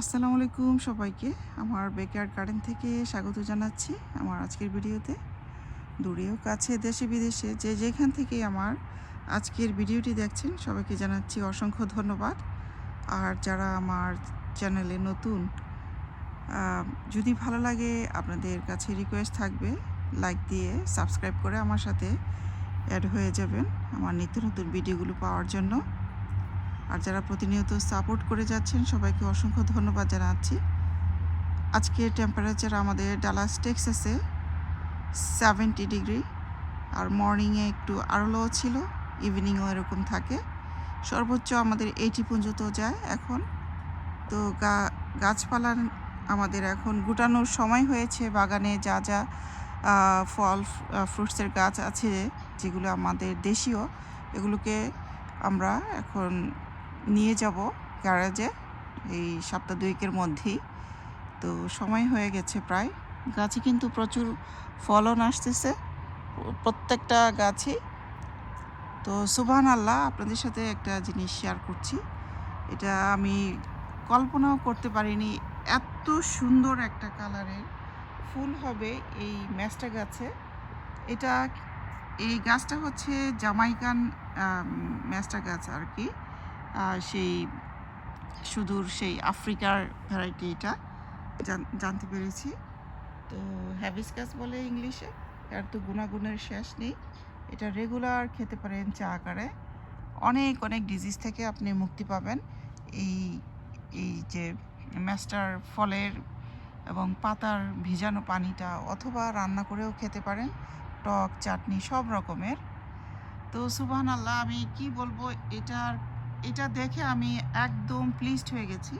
আসসালামু আলাইকুম সবাইকে। আমার বেকার গার্ডেন থেকে স্বাগত জানাচ্ছি আমার আজকের ভিডিওতে। দূরেও কাছে, দেশে বিদেশে, যে যেখান থেকে আমার আজকের ভিডিওটি দেখছেন, সবাইকে জানাচ্ছি অসংখ্য ধন্যবাদ। আর যারা আমার চ্যানেলে নতুন যদি ভালো লাগে, আপনাদের কাছে রিকোয়েস্ট থাকবে লাইক দিয়ে সাবস্ক্রাইব করে আমার সাথে অ্যাড হয়ে যাবেন আমার নিত্য নতুন ভিডিওগুলো পাওয়ার জন্য। আর যারা প্রতিনিয়ত সাপোর্ট করে যাচ্ছেন, সবাইকে অসংখ্য ধন্যবাদ জানাচ্ছি। আজকে টেম্পারেচার আমাদের ডালাস টেক্সাসে সেভেন্টি ডিগ্রি আর মর্নিংয়ে একটু আরও লো ছিল ইভিনিংও এরকম থাকে। সর্বোচ্চ আমাদের এইটি পর্যন্ত যায় এখন। তো গা, গাছপালা আমাদের এখন গুটানোর সময় হয়েছে, বাগানে যা যা ফল ফ্রুটসের গাছ আছে, যেগুলো আমাদের দেশীয়, এগুলোকে আমরা এখন নিয়ে যাব গ্যারেজে এই সপ্তাহ দুয়েকের মধ্যেই। তো সময় হয়ে গেছে প্রায়। গাছে কিন্তু প্রচুর ফলন আসতেছে, প্রত্যেকটা গাছে তো সুবহান আল্লাহ আপনাদের সাথে একটা জিনিস শেয়ার করছি। এটা আমি কল্পনাও করতে পারিনি, এত সুন্দর একটা কালারের ফুল হবে এই ম্যাস্টা গাছে। এটা এই গাছটা হচ্ছে জামাইকান ম্যাস্টা গাছ আর কি। সেই সুদূর সেই আফ্রিকার ভ্যারাইটি এটা। জান- জানতে পেরেছি। তো হ্যাবিসকাস বলে ইংলিশে, এর তো গুণাগুণের শেষ নেই। এটা রেগুলার খেতে পারেন চা আকারে। অনেক অনেক ডিজিজ থেকে আপনি মুক্তি পাবেন। এই এই যে ম্যাস্টার ফলের এবং পাতার ভিজানো পানিটা অথবা রান্না করেও খেতে পারেন। টক, চাটনি সব রকমের। তো সুবহান আল্লাহ আমি কি বলব, এটার এটা দেখে আমি একদম প্লিজড হয়ে গেছি।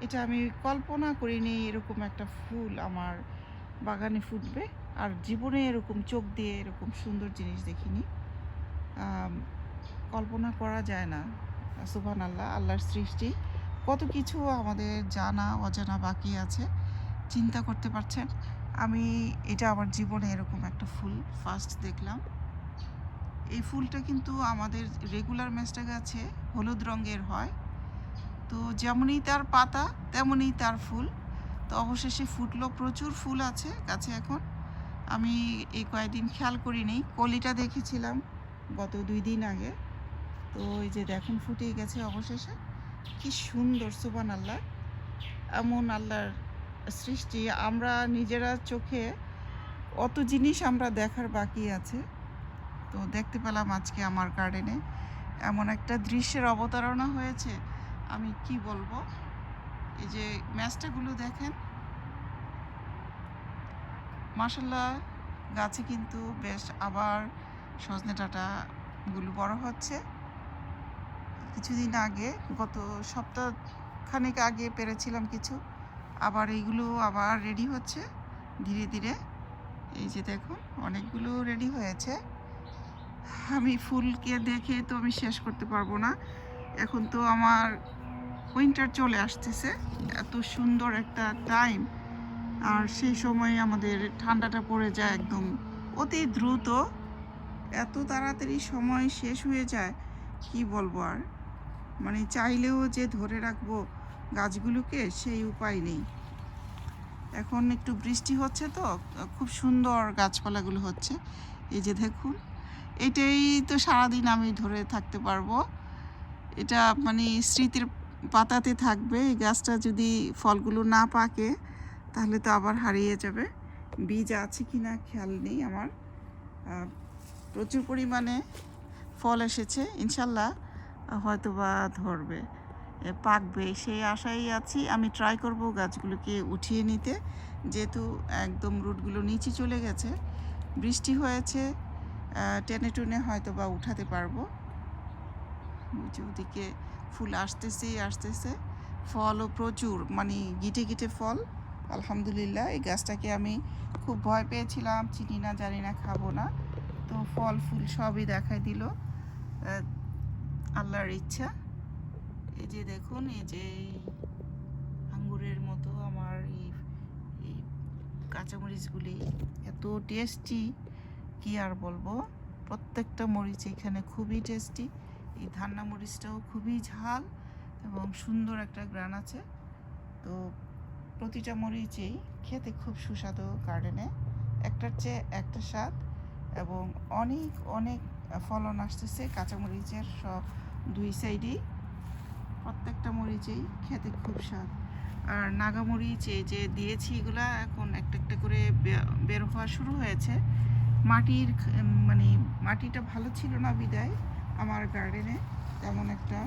এটা আমি কল্পনা করিনি এরকম একটা ফুল আমার বাগানে ফুটবে। আর জীবনে এরকম চোখ দিয়ে এরকম সুন্দর জিনিস দেখিনি। কল্পনা করা যায় না। সুবহান আল্লাহ আল্লাহর সৃষ্টি। কত কিছু আমাদের জানা, অজানা বাকি আছে। চিন্তা করতে পারছেন? আমি, এটা আমার জীবনে এরকম একটা ফুল ফার্স্ট দেখলাম। এই ফুলটা কিন্তু আমাদের রেগুলার মেস্টা গাছে, হলুদ রঙের হয়। তো যেমনই তার পাতা, তেমনই তার ফুল। তো অবশেষে ফুটলো, প্রচুর ফুল আছে গাছে এখন। আমি এই কয়েকদিন খেয়াল করিনি, কলিটা দেখেছিলাম গত দুই দিন আগে। তো এই যে দেখুন, ফুটে গেছে অবশেষে। কি সুন্দর, সুবান আল্লাহ। এমন আল্লাহর সৃষ্টি। আমরা নিজেরা চোখে অত জিনিস আমরা দেখার বাকি আছে। তো দেখতে পেলাম আজকে আমার গার্ডেনে এমন একটা দৃশ্যের অবতারণা হয়েছে। আমি কি বলব? এই যে ম্যাচটাগুলো দেখেন। মাসাল্লাহ গাছে কিন্তু বেশ আবার সজনে ডাঁটাগুলো বড় হচ্ছে। কিছুদিন আগে, গত সপ্তাহ খানেক আগে পেরেছিলাম কিছু। আবার এইগুলো আবার রেডি হচ্ছে। ধীরে ধীরে, এই যে দেখুন, অনেকগুলো রেডি হয়েছে। আমি ফুলকে দেখে তো আমি শেষ করতে পারব না। এখন তো আমার উইন্টার চলে আসতেছে। এত সুন্দর একটা টাইম আর সেই সময় আমাদের ঠান্ডাটা পড়ে যায় একদম। অতি দ্রুত। এত তাড়াতাড়ি সময় শেষ হয়ে যায়, কি বলব আর? মানে চাইলেও যে ধরে রাখব গাছগুলোকে, সেই উপায় নেই। এখন একটু বৃষ্টি হচ্ছে তো, খুব সুন্দর গাছপালাগুলো হচ্ছে। এই যে দেখুন। এটাই তো সারাদিন আমি ধরে থাকতে পারব। এটা মানে স্মৃতির পাতাতে থাকবে। এই গাছটা যদি ফলগুলো না পাকে, তাহলে তো আবার হারিয়ে যাবে। বীজ আছে কি না খেয়াল নেই আমার। প্রচুর পরিমাণে ফল এসেছে। ইনশাল্লাহ হয়তো বা ধরবে পাকবে। সেই আশাই আছি। আমি ট্রাই করব গাছগুলোকে উঠিয়ে নিতে। যেহেতু একদম রুটগুলো নিচে চলে গেছে। বৃষ্টি হয়েছে। টেনে টুনে হয়তো বা উঠাতে পারব। যে ওদিকে ফুল আসতেছেই আসতেছে। ফলও প্রচুর মানে গিটে গিটে ফল। আলহামদুলিল্লাহ, এই গাছটাকে আমি খুব ভয় পেয়েছিলাম, চিনি না, জানি না, খাব না। তো ফল, ফুল সবই দেখাই দিল। আল্লাহর ইচ্ছা। এই যে দেখুন, এই যে আঙ্গুরের মতো আমার এই কাঁচামরিচগুলি। এত টেস্টি কি আর বলব? প্রত্যেকটা মরিচ এখানে খুবই টেস্টি এই ধান্না মরিচটাও খুবই ঝাল এবং সুন্দর একটা গ্রান আছে। তো প্রতিটা মরিচেই খেতে খুব সুস্বাদু গার্ডেনে একটার চেয়ে একটা স্বাদ এবং অনেক অনেক ফলন আসতেছে কাঁচামরিচের সব দুই সাইডেই প্রত্যেকটা মরিচেই খেতে খুব স্বাদ। আর নাগামরিচ এই যে দিয়েছি এগুলা এখন একটা একটা করে বের হওয়া শুরু হয়েছে। মাটির মানে মাটিটা ভালো ছিল না বিদায় আমার গার্ডেনে তেমন একটা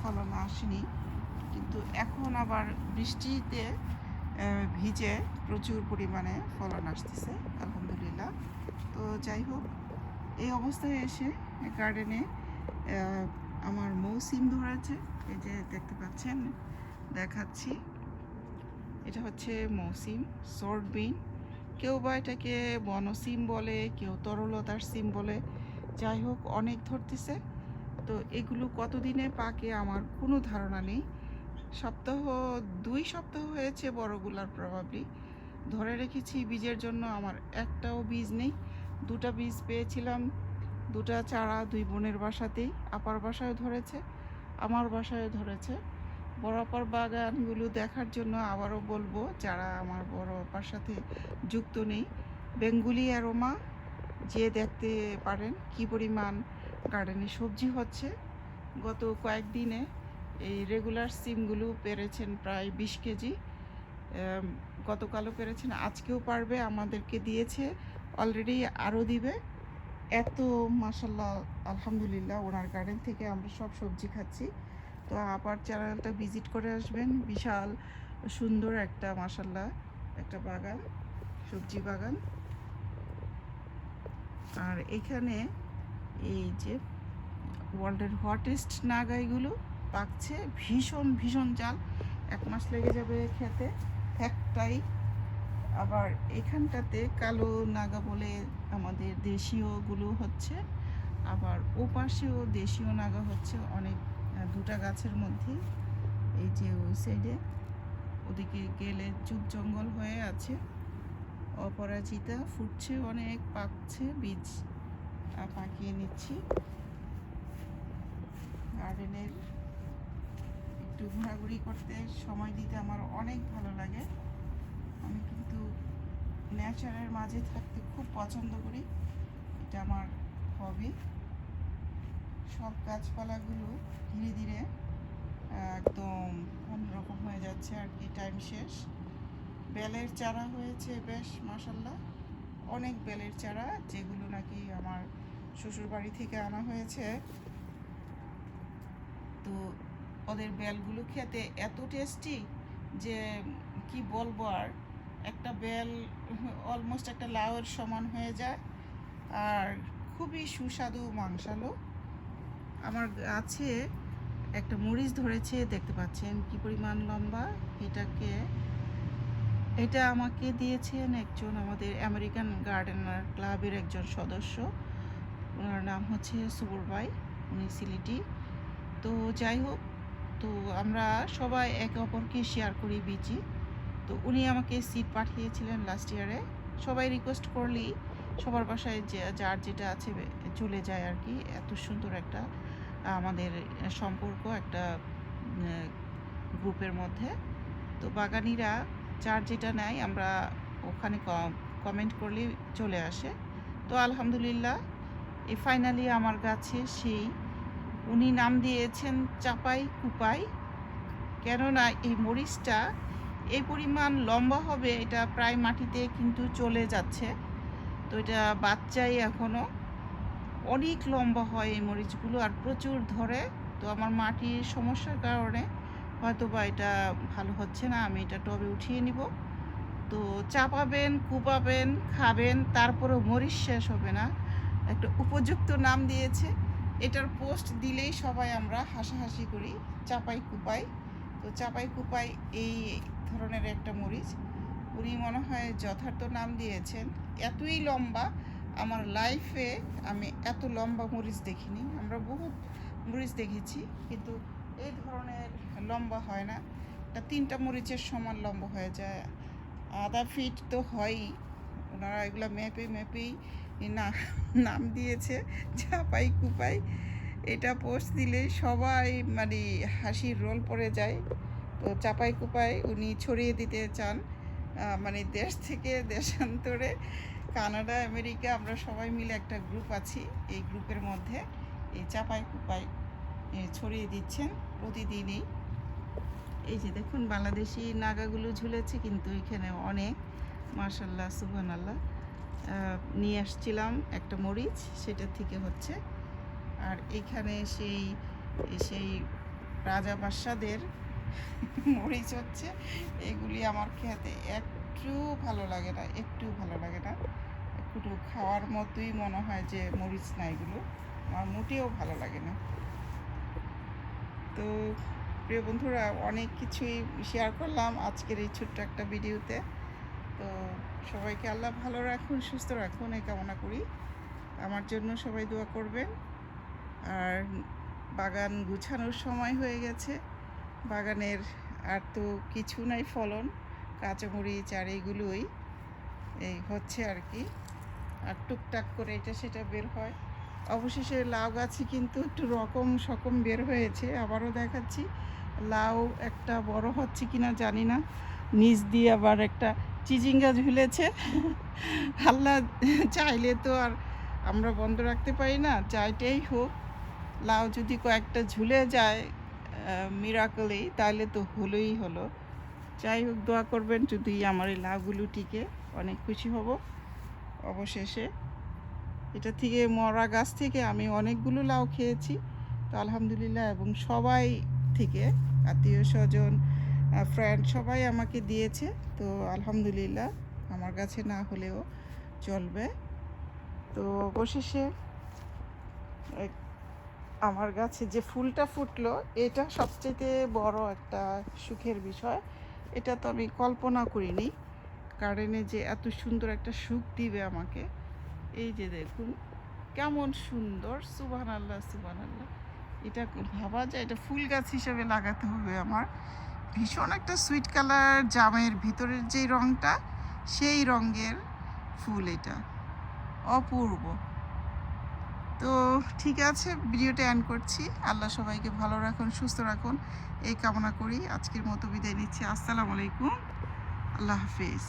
ফলন আসেনি। কিন্তু এখন আবার বৃষ্টিতে ভিজে প্রচুর পরিমাণে ফলন আসতেছে, আলহামদুলিল্লাহ। তো যাই হোক, এই অবস্থায় এসে গার্ডেনে আমার মৌসিম ধরেছে। এই যে দেখতে পাচ্ছেন, দেখাচ্ছি। এটা হচ্ছে মৌসিম শর্ট বিন কেউ বা এটাকে বনসিম বলে, কেউ তরলতার সিম বলে, যাই হোক অনেক ধরতেছে। তো এগুলো কতদিনে পাকে আমার কোনো ধারণা নেই। সপ্তাহ দুই সপ্তাহ হয়েছে বড়গুলার প্রভাবলি ধরে রেখেছি বীজের জন্য আমার একটাও বীজ নেই। দুটা বীজ পেয়েছিলাম। দুটা চারা দুই বোনের বাসাতেই, আপার বাসায় ধরেছে, আমার বাসায় ধরেছে। বড় আপার বাগানগুলো দেখার জন্য আবারও বলব, যারা আমার বড় আপার সাথে যুক্ত নেই। বেঙ্গুলি অ্যারোমা, যে দেখতে পারেন কি পরিমাণ গার্ডেনে সবজি হচ্ছে। গত কয়েকদিনে এই রেগুলার সিমগুলো পেরেছেন প্রায় বিশ কেজি। গতকালও পেরেছেন, আজকেও পারবে, আমাদেরকে দিয়েছে, অলরেডি আরও দিবে। এত মাসাল্লাহ আলহামদুলিল্লাহ, ওনার গার্ডেন থেকে আমরা সব সবজি খাচ্ছি। তো আপার চ্যানেলটা ভিজিট করে আসবেন। বিশাল সুন্দর একটা মাসাল্লাহ একটা বাগান, সবজি বাগান। আর এখানে এই যে ওয়ার্ল্ডের হটেস্ট নাগাইগুলো পাকছে, ভীষণ ভীষণ জাল। এক মাস লেগে যাবে খেতে। একটাই। আবার এখানটাতে কালো নাগা বলে আমাদের দেশীয়গুলো হচ্ছে। আবার ওপাশেও দেশীয় নাগা হচ্ছে অনেক দুটা গাছের মধ্যে এই যে ওই সাইডে ওদিকে গেলে চুপ জঙ্গল হয়ে আছে। অপরাজিতা ফুটছে অনেক, পাকছে, বীজ পাকিয়ে নিচ্ছি। গার্ডেনের একটু ঘোরাঘুরি করতে সময় দিতে আমার অনেক ভালো লাগে। আমি কিন্তু নেচারের মাঝে থাকতে খুব পছন্দ করি। এটা আমার হবি সব গাছপালাগুলো ধীরে ধীরে একদম অন্যরকম হয়ে যাচ্ছে আর কি টাইম শেষ। বেলের চারা হয়েছে বেশ মাসাল্লাহ অনেক বেলের চারা যেগুলো নাকি আমার শ্বশুর বাড়ি থেকে আনা হয়েছে। তো ওদের বেলগুলো খেতে এত টেস্টি যে কি বলব আর, একটা বেল অলমোস্ট একটা লাউয়ের সমান হয়ে যায়। আর খুবই সুস্বাদু মাংসালো আমার গাছে একটা মরিচ ধরেছে, দেখতে পাচ্ছেন কি পরিমাণ লম্বা। এটাকে, এটা আমাকে দিয়েছেন একজন আমাদের আমেরিকান গার্ডেনার ক্লাবের একজন সদস্য। ওনার নাম হচ্ছে সুবর ভাই উনি সিলেটি। তো যাই হোক, তো আমরা সবাই একে অপরকে শেয়ার করি বিচি। তো উনি আমাকে সিট পাঠিয়েছিলেন লাস্ট ইয়ারে সবাই রিকোয়েস্ট করলেই সবার বাসায় যে, যার যেটা আছে, চলে যায় আর কি। এত সুন্দর একটা আমাদের সম্পর্ক একটা গ্রুপের মধ্যে। তো বাগানিরা যার যেটা নেয় আমরা ওখানে কমেন্ট করলেই চলে আসে। তো আলহামদুলিল্লাহ এ ফাইনালি আমার কাছে সেই, উনি নাম দিয়েছেন চাপাই কুপাই। কেননা এই মরিচটা এই পরিমাণ লম্বা হবে, এটা প্রায় মাটিতে কিন্তু চলে যাচ্ছে। তো এটা বাচ্চাই এখনও অনেক লম্বা হয় এই মরিচগুলো আর প্রচুর ধরে। তো আমার মাটির সমস্যার কারণে হয়তো বা এটা ভালো হচ্ছে না, আমি এটা টবে উঠিয়ে নিব। তো চাপাবেন, কুপাবেন, খাবেন, তারপরেও মরিচ শেষ হবে না। একটা উপযুক্ত নাম দিয়েছে। এটার পোস্ট দিলেই সবাই আমরা হাসাহাসি করি, চাপাই কুপাই। তো চাপাই কুপাই এই ধরনের একটা মরিচ। উনি মনে হয় যথার্থ নাম দিয়েছেন। এতই লম্বা, আমার লাইফে আমি এত লম্বা মরিচ দেখিনি। আমরা বহুত মরিচ দেখেছি, কিন্তু এই ধরনের লম্বা হয় না। এটা তিনটা মরিচের সমান লম্বা হয়ে যায়। আধা ফিট তো হয়ই। ওনারা এগুলো মেপে মেপেই না, নাম দিয়েছে চাপাই কুপাই। এটা পোস্ট দিলে সবাই মানে হাসির রোল পড়ে যায়। তো চাপাই কুপাই উনি ছড়িয়ে দিতে চান মানে দেশ থেকে দেশান্তরে। কানাডা, আমেরিকা, আমরা সবাই মিলে একটা গ্রুপ আছি। এই গ্রুপের মধ্যে এই চাপাই কুপাই ছড়িয়ে দিচ্ছেন প্রতিদিনই। এই যে দেখুন, বাংলাদেশি নাগাগুলো ঝুলেছে, কিন্তু এখানে অনেক মার্শাল্লাহ সুবহান আল্লাহ নিয়ে আসছিলাম একটা মরিচ, সেটা থেকে হচ্ছে। আর এখানে সেই সেই রাজা বাদশাদের মরিচ হচ্ছে, এগুলি আমার খেতে একটু ভালো লাগে না, একটু ভালো লাগে না। একটু খাওয়ার মতোই মনে হয় যে মরিচ না এগুলো। আমার মোটেও ভালো লাগে না। তো প্রিয় বন্ধুরা, অনেক কিছুই শেয়ার করলাম আজকের এই ছোট্ট একটা ভিডিওতে। তো সবাইকে আল্লাহ ভালো রাখুন, সুস্থ রাখুন, এই কামনা করি। আমার জন্য সবাই দোয়া করবেন। আর বাগান গুছানোর সময় হয়ে গেছে। বাগানের আর তো কিছু নাই ফলন। কাঁচামরিচ আর এইগুলোই এই হচ্ছে আর কি। আর টুকটাক করে এটা সেটা বের হয়। অবশেষে লাউ গাছে কিন্তু একটু রকম সকম বের হয়েছে। আবারও দেখাচ্ছি। লাউ একটা বড় হচ্ছে কিনা জানি না। নিচ দিয়ে আবার একটা চিচিঙ্গা ঝুলেছে। আল্লাহ চাইলে তো আর আমরা বন্ধ রাখতে পারি না চাইটেই হোক। লাউ যদি কয়েকটা ঝুলে যায় মিরাকলি তাহলে তো হলোই হলো। যাই হোক, দোয়া করবেন যদি আমার এই লাউগুলো টিকে, অনেক খুশি হব অবশেষে। এটা থেকে মরা গাছ থেকে আমি অনেকগুলো লাউ খেয়েছি, তো আলহামদুলিল্লাহ এবং সবাই থেকে আত্মীয় স্বজন ফ্রেন্ড সবাই আমাকে দিয়েছে, তো আলহামদুলিল্লাহ আমার কাছে না হলেও চলবে। তো অবশেষে আমার গাছে যে ফুলটা ফুটলো, এটা সবচেয়ে বড় একটা সুখের বিষয়। এটা তো আমি কল্পনা করিনি। গার্ডেনে যে এত সুন্দর একটা সুখ দিবে আমাকে। এই যে দেখুন, কেমন সুন্দর সুবান আল্লাহ আল্লাহ এটা ভাবা যায়, এটা ফুল গাছ হিসেবে লাগাতে হবে আমার। ভীষণ একটা সুইট কালার জামের ভিতরের যেই রঙটা সেই রঙের ফুল এটা। অপূর্ব। তো ঠিক আছে, ভিডিওটা এন্ড করছি। আল্লাহ সবাইকে ভালো রাখুন, সুস্থ রাখুন। এই কামনা করি। আজকের মতো বিদায় নিচ্ছি। আসসালামু আলাইকুম। আল্লাহ হাফিজ।